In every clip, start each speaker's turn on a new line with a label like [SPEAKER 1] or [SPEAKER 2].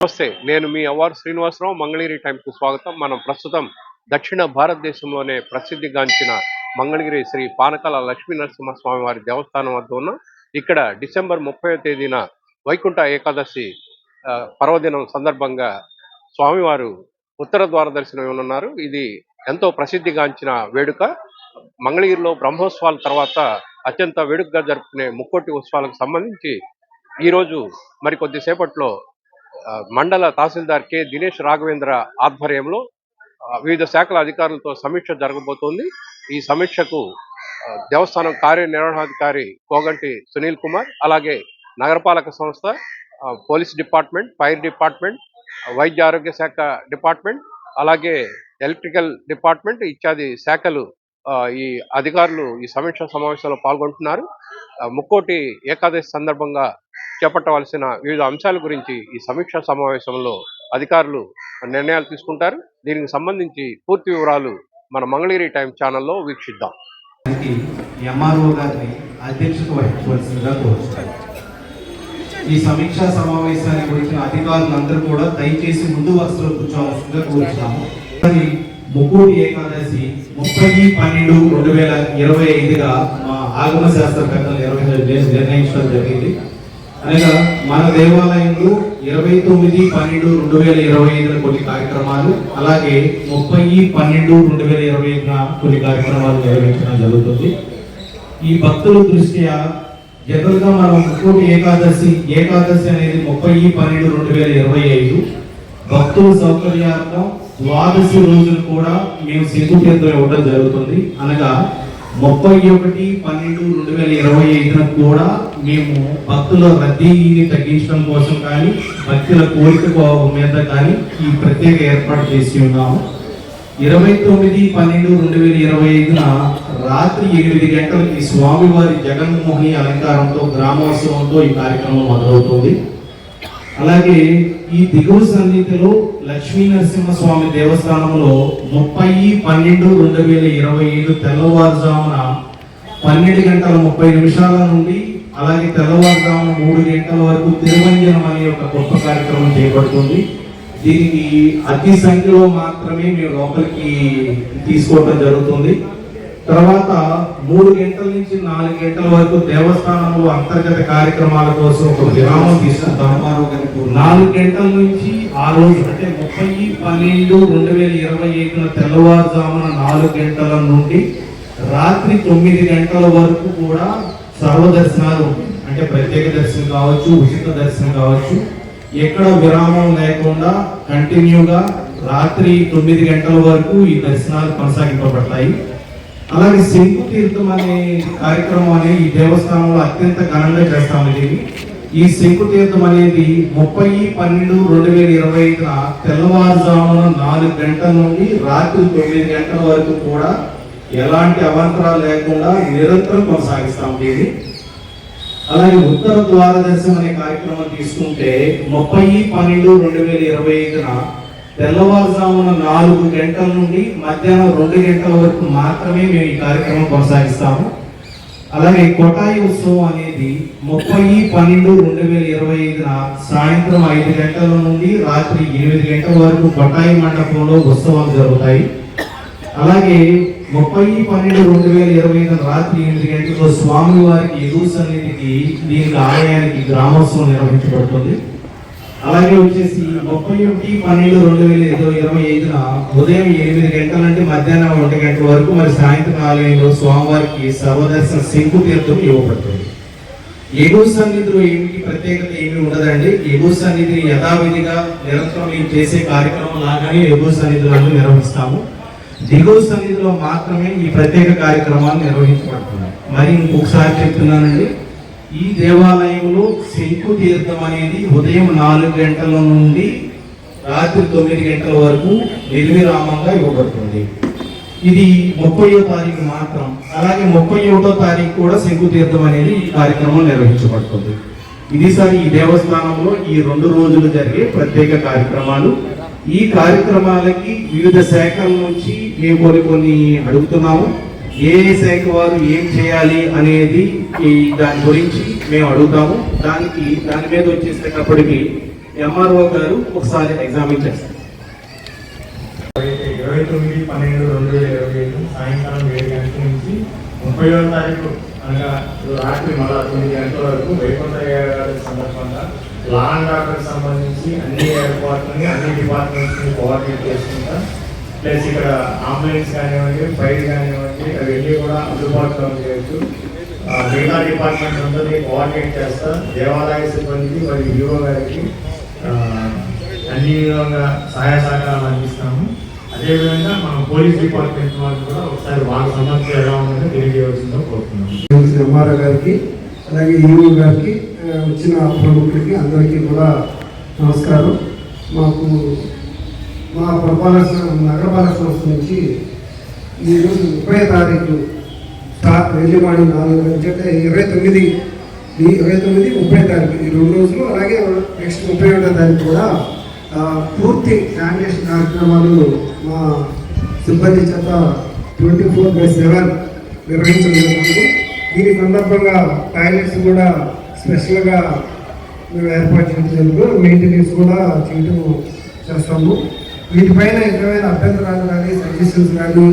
[SPEAKER 1] నమస్తే నేను మీ అవార్ శ్రీనివాసరావు. మంగళగిరి టైంకు స్వాగతం. మనం ప్రస్తుతం దక్షిణ భారతదేశంలోనే ప్రసిద్ధిగాంచిన మంగళగిరి శ్రీ పానకాల లక్ష్మీ నరసింహస్వామి వారి దేవస్థానం వద్ద ఉన్నాం ఇక్కడ డిసెంబర్ ముప్పై తేదీన వైకుంఠ ఏకాదశి పర్వదినం సందర్భంగా స్వామివారు ఉత్తర ద్వార దర్శనం ఉన్నారు ఇది ఎంతో ప్రసిద్ధిగాంచిన వేడుక. మంగళగిరిలో బ్రహ్మోత్సవాల తర్వాత అత్యంత వేడుకగా జరుపుకునే ముక్కోటి ఉత్సవాలకు సంబంధించి ఈరోజు మరి కొద్దిసేపట్లో మండల తహసీల్దార్ కె. దినేష్ రాఘవేంద్ర ఆధ్వర్యంలో వివిధ శాఖల అధికారులతో సమీక్ష జరగబోతోంది. ఈ సమీక్షకు దేవస్థానం కార్యనిర్వహణాధికారి కోగంటి సునీల్ కుమార్ అలాగే నగరపాలక సంస్థ పోలీస్ డిపార్ట్మెంట్ ఫైర్ డిపార్ట్మెంట్ వైద్య ఆరోగ్య శాఖ డిపార్ట్మెంట్ అలాగే ఎలక్ట్రికల్ డిపార్ట్మెంట్ ఇత్యాది శాఖలు ఈ అధికారులు ఈ సమీక్ష సమావేశంలో పాల్గొంటున్నారు. ముక్కోటి ఏకాదశి సందర్భంగా చేపట్టవలసిన వివిధ అంశాల గురించి ఈ సమీక్షా సమావేశంలో అధికారులు నిర్ణయాలు తీసుకుంటారు. దీనికి సంబంధించి పూర్తి వివరాలు మన మంగళగిరి టైం ఛానల్లో వీక్షిద్దాం.
[SPEAKER 2] ఎంఆర్ఓ గారిని అధ్యక్షత వహించవలసిందిగా కోరుతున్నాను ఈ సమీక్షా సమావేశానికి వచ్చిన అధికారులందరూ కూడా దయచేసి ముందు వరుసలో కూర్చోవలసిందిగా కోరుతున్నాము మరి ముగ్గురు ఏకాదశి ముప్పై పన్నెండు రెండు వేల ఇరవై ఐదుగా మా ఆగమ శాస్త్ర పెద్దలు నిర్వహించ నిర్ణయించడం జరిగింది. అనగా మన దేవాలయంలో ఇరవై తొమ్మిది పన్నెండు రెండు వేల ఇరవై ఐదున కొన్ని కార్యక్రమాలు అలాగే ముప్పై పన్నెండు రెండు వేల ఇరవై ఐదున కొన్ని కార్యక్రమాలు నిర్వహించడం జరుగుతుంది. ఈ భక్తుల దృష్ట్యా జనరల్గా మనం ముక్కోటి ఏకాదశి ఏకాదశి అనేది ముప్పై పన్నెండు రెండు వేల ఇరవై ఐదు. భక్తుల సౌకర్యార్థం ద్వాదశి రోజులు కూడా మేము సింధు కేంద్రం ఇవ్వడం జరుగుతుంది. అనగా ముప్పై ఒకటి పన్నెండు రెండు వేల ఇరవై ఐదున కూడా మేము భక్తుల రద్దీని తగ్గించడం కోసం కానీ భక్తుల కోరిక మీద కానీ ఈ ప్రత్యేక ఏర్పాటు చేసి ఉన్నాము. ఇరవై తొమ్మిది పన్నెండు రెండు వేల ఇరవై ఐదున రాత్రి ఎనిమిది గంటలకి స్వామివారి జగన్మోహిని అలంకారంతో గ్రామోత్సవంతో ఈ కార్యక్రమం మొదలవుతుంది. అలాగే ఈ దిగువ సన్నిధిలో లక్ష్మీ నరసింహస్వామి దేవస్థానంలో ముప్పై పన్నెండు రెండు వేల ఇరవై ఐదు తెల్లవారుజామున పన్నెండు గంటల ముప్పై నిమిషాల నుండి అలాగే తెల్లవారుజామున మూడు గంటల వరకు తిరుమంజనం అనే ఒక గొప్ప కార్యక్రమం చేపడుతుంది. దీనికి అతి సంఖ్యలో మాత్రమే మేము లోపలికి తీసుకోవడం జరుగుతుంది. తర్వాత మూడు గంటల నుంచి నాలుగు గంటల వరకు దేవస్థానంలో అంతర్గత కార్యక్రమాల కోసం ఒక విరామం తీసుకుంటాము నాలుగు గంటల నుంచి ఆ రోజు అంటే ముప్పై పన్నెండు రెండు వేల ఇరవై ఐదున తెల్లవారుజామున నాలుగు గంటల నుండి రాత్రి తొమ్మిది గంటల వరకు కూడా సర్వదర్శనాలు అంటే ప్రత్యేక దర్శనం కావచ్చు ఉచిత దర్శనం కావచ్చు ఎక్కడ విరామం లేకుండా కంటిన్యూగా రాత్రి తొమ్మిది గంటల వరకు ఈ దర్శనాలు కొనసాగింపబడతాయి. అలాగే శంకు తీర్థం అనే కార్యక్రమం అనేది ఈ దేవస్థానంలో అత్యంత ఘనంగా చేస్తాము దీన్ని. ఈ శంకు తీర్థం అనేది ముప్పై పన్నెండు రెండు వేల ఇరవై ఐదున తెల్లవారుజామున నాలుగు గంటల నుండి రాత్రి తొమ్మిది గంటల వరకు కూడా ఎలాంటి అవాంతరాలు లేకుండా నిరంతరం కొనసాగిస్తాం దీన్ని. అలాగే ఉత్తర ద్వారదర్శనం అనే కార్యక్రమం తీసుకుంటే ముప్పై పన్నెండు రెండు వేల ఇరవై ఐదున తెల్లవారుజామున నాలుగు గంటల నుండి మధ్యాహ్నం రెండు గంటల వరకు మాత్రమే మేము ఈ కార్యక్రమం కొనసాగిస్తాము. అలాగే కొటాయి ఉత్సవం అనేది ముప్పై పన్నెండు రెండు వేల ఇరవై ఐదున సాయంత్రం ఐదు గంటల నుండి రాత్రి ఎనిమిది గంటల వరకు కొటాయి మండపంలో ఉత్సవాలు జరుగుతాయి. అలాగే ముప్పై పన్నెండు రెండు వేల ఇరవై ఐదు రాత్రి ఎనిమిది గంటలకు స్వామి వారికి ఎగువ సన్నిధికి దీనికి ఆలయానికి గ్రామోత్సవం నిర్వహించబడుతుంది. అలాగే వచ్చేసి ముప్పై ఒకటి పన్నెండు రెండు వేల ఇరవై ఇరవై ఐదున ఉదయం ఎనిమిది గంటల నుండి మధ్యాహ్నం ఒంటి గంటల వరకు మరి సాయంత్రం ఆలయంలో స్వామివారికి సర్వదర్శన శంకు తీర్థం ఇవ్వబడుతుంది. ఎగువ సన్నిధిలో ఏమిటి ప్రత్యేకత ఏమి ఉండదండి. ఎగువ సన్నిధిని యథావిధిగా నిరంతరం మేము చేసే కార్యక్రమం లాగానే ఎగువ సన్నిధులను నిర్వహిస్తాము. దిగువ సన్నిధిలో మాత్రమే ఈ ప్రత్యేక కార్యక్రమాలు నిర్వహించబడుతున్నాయి. మరి ఇంకొకసారి చెప్తున్నానండి ఈ దేవాలయంలో శంకు తీర్థం అనేది ఉదయం నాలుగు గంటల నుండి రాత్రి తొమ్మిది గంటల వరకు నిర్విరామంగా ఇవ్వబడుతుంది. ఇది ముప్పయో తారీఖు మాత్రం అలాగే ముప్పై ఒకటో తారీఖు కూడా శంకు తీర్థం అనేది ఈ కార్యక్రమం నిర్వహించబడుతుంది. ఇది సార్ ఈ దేవస్థానంలో ఈ రెండు రోజులు జరిగే ప్రత్యేక కార్యక్రమాలు. ఈ కార్యక్రమాలకి వివిధ శాఖల నుంచి మేము కొన్ని కొన్ని అడుగుతున్నాము. ఏ శాఖ వారు ఏం చేయాలి అనేది ఈ దాని గురించి మేము అడుగుతాము. దానికి దాని మీద వచ్చేసేటప్పటికి ఎంఆర్ఓ గారు ఒకసారి ఎగ్జామిన్ చేస్తారు.
[SPEAKER 3] ఇరవై తొమ్మిది పన్నెండు రెండు వేల ఇరవై ఐదు సాయంకాలం ఏడు గంటల నుంచి ముప్పై తారీఖు అనగా రాత్రి మళ్ళా తొమ్మిది గంటల వరకు వైకుంఠ సందర్భంగా లా అండ్ సంబంధించి అన్ని ఏర్పాట్లని అన్ని డిపార్ట్మెంట్స్ని కోఆర్డినేట్ చేసుకుంటా. ప్లస్ ఇక్కడ అంబులెన్స్ కానివ్వండి ఫైర్ కానివ్వండి అవన్నీ కూడా అందుబాటులో చేయొచ్చు మిగతా డిపార్ట్మెంట్ అందరినీ కోఆర్డినేట్ చేస్తా. దేవాలయ సిబ్బందికి మరియు యువ గారికి అన్ని విధంగా సహాయ సహకారాలు అందిస్తాము. అదేవిధంగా మన పోలీస్ డిపార్ట్మెంట్ వాళ్ళు కూడా ఒకసారి వాళ్ళ సమస్య ఎలా ఉందో తెలియజేయవలసిందో కోరుతున్నాము.
[SPEAKER 4] ఎంఆర్ఓ గారికి అలాగే ఈఓ గారికి వచ్చిన ప్రముఖులకి అందరికీ కూడా నమస్కారం. మాకు మా పురపాలక నగరపాలక సంస్థ నుంచి ఈరోజు ముప్పై తారీఖు స్టార్ట్ నాలుగు నుంచి అంటే ఇరవై తొమ్మిది ఈ ఇరవై తొమ్మిది ముప్పై తారీఖు ఈ రెండు రోజులు అలాగే నెక్స్ట్ ముప్పై ఒకటో తారీఖు కూడా పూర్తి శానిటేషన్ కార్యక్రమాలు మా సిబ్బంది చేత ట్వంటీ ఫోర్ బై సెవెన్ నిర్వహించడం దీని సందర్భంగా టాయిలెట్స్ కూడా స్పెషల్గా మేము ఏర్పాటు చేయడం మెయింటెనెన్స్ కూడా చేయటం చేస్తాము. వీటిపైన ఏమైనా అభ్యంతరాలు కానీ సజెషన్స్ కానీ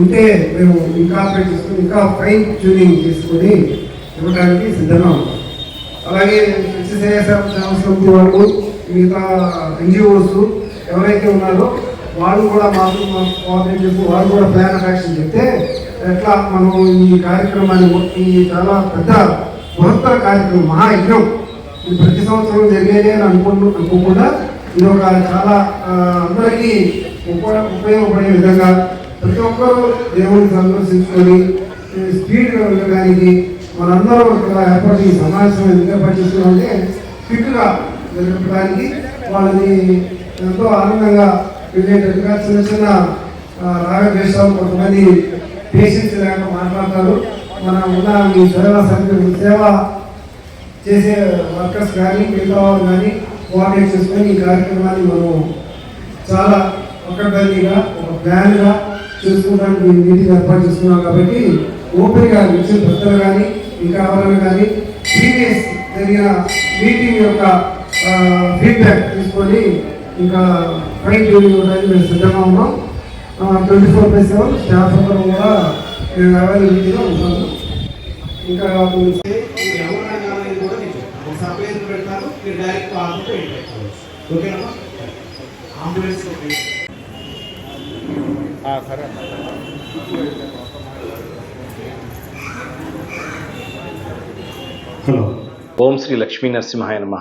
[SPEAKER 4] ఉంటే మేము ఇంకా చేసుకుని ఇంకా ఫైన్ ట్యూనింగ్ చేసుకొని ఇవ్వడానికి సిద్ధంగా ఉన్నాం. అలాగే సత్యసేవ సమితి వాళ్ళు మిగతా ఎన్జిఓస్ ఎవరైతే ఉన్నారో వాళ్ళు కూడా మాత్రం మాకు కోఆర్డినేట్ చేసి వాళ్ళు కూడా ప్లాన్ ఆఫ్ యాక్షన్ చెప్తే ఎట్లా మనం ఈ కార్యక్రమాన్ని ఈ చాలా పెద్ద బృహత్తర కార్యక్రమం మహాయజ్ఞం ఇది ప్రతి సంవత్సరం జరిగేది అని అనుకుంటు అనుకోకుండా ఇది ఒక చాలా అందరికీ ఉపయోగ ఉపయోగపడే విధంగా ప్రతి ఒక్కరూ దేవుడిని సందర్శించుకొని స్పీడ్గా వెళ్ళడానికి మనందరం ఇక్కడ ఏర్పాటు ఈ సమావేశం ఎందుకు ఏర్పాటు చేసుకున్నామంటే క్విక్గా జరపడానికి వాళ్ళని ఎంతో ఆనందంగా వెళ్ళేటట్టుగా చిన్న చిన్న రాగద్వేషాలు కొంతమంది పేషెంట్స్ లేక మాట్లాడతారు. మన ఉన్న ఈ సేవా సంఘ సేవ చేసే వర్కర్స్ కానీ మిగతా వాళ్ళు కానీ కోఆర్డినేట్ చేసుకొని ఈ కార్యక్రమాన్ని మనం చాలా పక్కబందీగా ఒక ప్లాన్గా చూసుకోవడానికి మేము మీటింగ్ ఏర్పాటు చేసుకున్నాం కాబట్టి ఓపెన్గా వచ్చే భక్తులు కానీ ఇంకా ఎవరైనా కానీ ప్రీవియస్ జరిగిన మీటింగ్ యొక్క ఫీడ్బ్యాక్ తీసుకొని ఇంకా ఫైట్ ట్యూనింగ్ ఇవ్వడానికి మేము సిద్ధంగా ఉన్నాం. Twenty four by seven staff అందరం కూడా మేము అవైలబిలిటీగా ఉంటాము ఇంకా
[SPEAKER 2] సప్లైస్ పెడతారు మీరు డైరెక్ట్ ఆర్డర్ పెట్టుకోవచ్చు. ఓకేనా? Ambulance hello.
[SPEAKER 5] ఓం శ్రీ లక్ష్మీ నరసింహాయ నమ.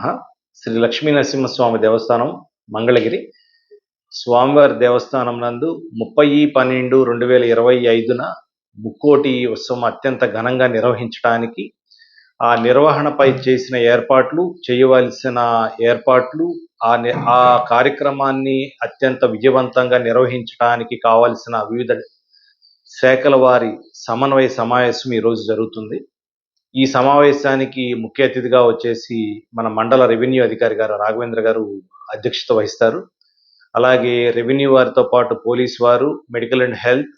[SPEAKER 5] శ్రీ లక్ష్మీ నరసింహస్వామి దేవస్థానం మంగళగిరి. స్వామివారి దేవస్థానం నందు ముప్పై పన్నెండు రెండు వేల ఇరవై ఐదున ముక్కోటి ఉత్సవం అత్యంత ఘనంగా నిర్వహించడానికి ఆ నిర్వహణపై చేసిన ఏర్పాట్లు చేయవలసిన ఏర్పాట్లు ఆ ఆ కార్యక్రమాన్ని అత్యంత విజయవంతంగా నిర్వహించడానికి కావలసిన వివిధ శాఖల వారి సమన్వయ సమావేశం ఈరోజు జరుగుతుంది. ఈ సమావేశానికి ముఖ్య అతిథిగా వచ్చేసి మన మండల రెవెన్యూ అధికారి గారు రాఘవేంద్ర గారు అధ్యక్షత వహిస్తారు. అలాగే రెవెన్యూ వారితో పాటు పోలీస్ వారు మెడికల్ అండ్ హెల్త్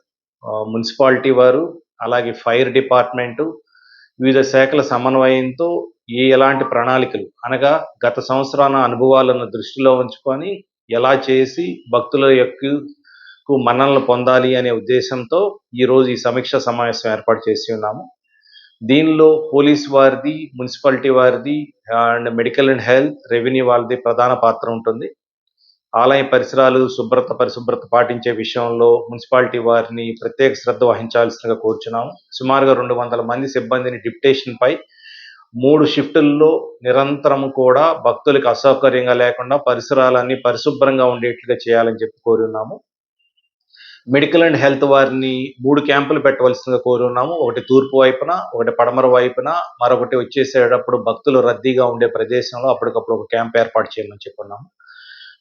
[SPEAKER 5] మున్సిపాలిటీ వారు అలాగే ఫైర్ డిపార్ట్మెంటు వివిధ శాఖల సమన్వయంతో ఏ ఎలాంటి ప్రణాళికలు అనగా గత సంవత్సరాల అనుభవాలను దృష్టిలో ఉంచుకొని ఎలా చేసి భక్తుల యొక్క కు మన్ననలు పొందాలి అనే ఉద్దేశంతో ఈ రోజు ఈ సమీక్ష సమావేశం ఏర్పాటు చేసి ఉన్నాము. దీనిలో పోలీస్ వారిది మున్సిపాలిటీ వారిది and medical and health revenue వాళ్ళది ప్రధాన పాత్ర ఉంటుంది. ఆలయ పరిసరాలు శుభ్రత పరిశుభ్రత పాటించే విషయంలో మున్సిపాలిటీ వారిని ప్రత్యేక శ్రద్ధ వహించాల్సిందిగా కోరుచున్నాము. సుమారుగా రెండు వందల మంది సిబ్బందిని డిప్యుటేషన్ పై మూడు షిఫ్టుల్లో నిరంతరం కూడా భక్తులకు అసౌకర్యంగా లేకుండా పరిసరాలన్నీ పరిశుభ్రంగా ఉండేట్లుగా చేయాలని చెప్పి కోరున్నాము. మెడికల్ అండ్ హెల్త్ వారిని మూడు క్యాంపులు పెట్టవలసిందిగా కోరున్నాము. ఒకటి తూర్పు వైపున ఒకటి పడమర వైపున మరొకటి వచ్చేసేటప్పుడు భక్తులు రద్దీగా ఉండే ప్రదేశంలో అప్పటికప్పుడు ఒక క్యాంప్ ఏర్పాటు చేయాలని చెప్పున్నాము.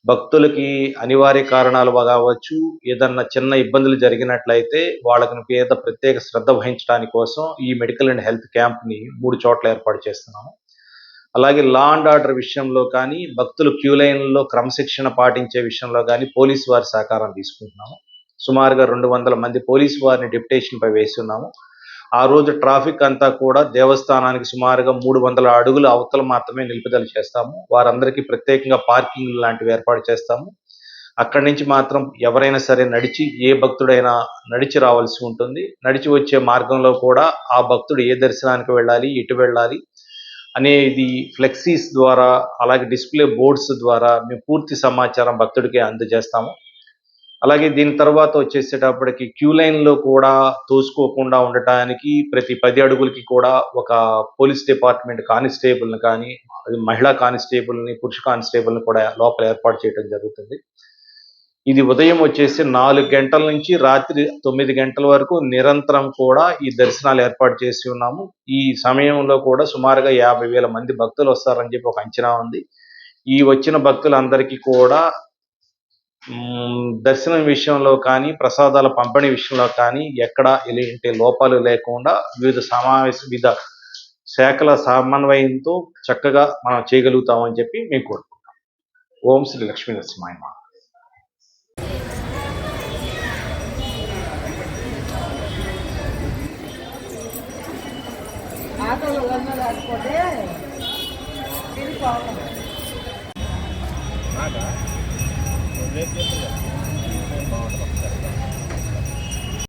[SPEAKER 5] భక్తులకి అనివార్య కారణాలు కావచ్చు ఏదన్నా చిన్న ఇబ్బందులు జరిగినట్లయితే వాళ్ళకి మీద ప్రత్యేక శ్రద్ధ వహించడానికి కోసం ఈ మెడికల్ అండ్ హెల్త్ క్యాంప్ని మూడు చోట్ల ఏర్పాటు చేస్తున్నాము. అలాగే లా అండ్ ఆర్డర్ విషయంలో కానీ భక్తులు క్యూ లైన్లో క్రమశిక్షణ పాటించే విషయంలో కానీ పోలీసు వారి సహకారం తీసుకుంటున్నాము. సుమారుగా రెండు వందల మంది పోలీసు వారిని డిప్యుటేషన్పై వేసి ఉన్నాము ఆ రోజు ట్రాఫిక్ అంతా కూడా దేవస్థానానికి సుమారుగా మూడు వందల అడుగుల అవతల మాత్రమే నిలుపుదల చేస్తాము. వారందరికీ ప్రత్యేకంగా పార్కింగ్ లాంటివి ఏర్పాటు చేస్తాము. అక్కడి నుంచి మాత్రం ఎవరైనా సరే నడిచి ఏ భక్తుడైనా నడిచి రావాల్సి ఉంటుంది. నడిచి వచ్చే మార్గంలో కూడా ఆ భక్తుడు ఏ దర్శనానికి వెళ్ళాలి ఎటు వెళ్ళాలి అనేది ఫ్లెక్సీస్ ద్వారా అలాగే డిస్ప్లే బోర్డ్స్ ద్వారా మేము పూర్తి సమాచారం భక్తుడికి అందజేస్తాము. అలాగే దీని తర్వాత వచ్చేసేటప్పటికి క్యూ లైన్లో కూడా తోసుకోకుండా ఉండటానికి ప్రతి పది అడుగులకి కూడా ఒక పోలీస్ డిపార్ట్మెంట్ కానిస్టేబుల్ని కానీ అది మహిళా కానిస్టేబుల్ని పురుష కానిస్టేబుల్ని కూడా లోపల ఏర్పాటు చేయడం జరుగుతుంది. ఇది ఉదయం వచ్చేసి నాలుగు గంటల నుంచి రాత్రి తొమ్మిది గంటల వరకు నిరంతరం కూడా ఈ దర్శనాలు ఏర్పాటు చేసి ఉన్నాము. ఈ సమయంలో కూడా సుమారుగా యాభై వేల మంది భక్తులు వస్తారని చెప్పి ఒక అంచనా ఉంది. ఈ వచ్చిన భక్తులందరికీ కూడా దర్శనం విషయంలో కానీ ప్రసాదాల పంపిణీ విషయంలో కానీ ఎక్కడ ఎలాంటి లోపాలు లేకుండా వివిధ సమావేశ వివిధ శాఖల సమన్వయంతో చక్కగా మనం చేయగలుగుతామని చెప్పి మేము కోరుకుంటాం ఓం శ్రీ లక్ష్మీ నరసింహాయ నమః.
[SPEAKER 6] ఆటోలో ఉన్న తిరిగిపోవాలి
[SPEAKER 1] Let's get it.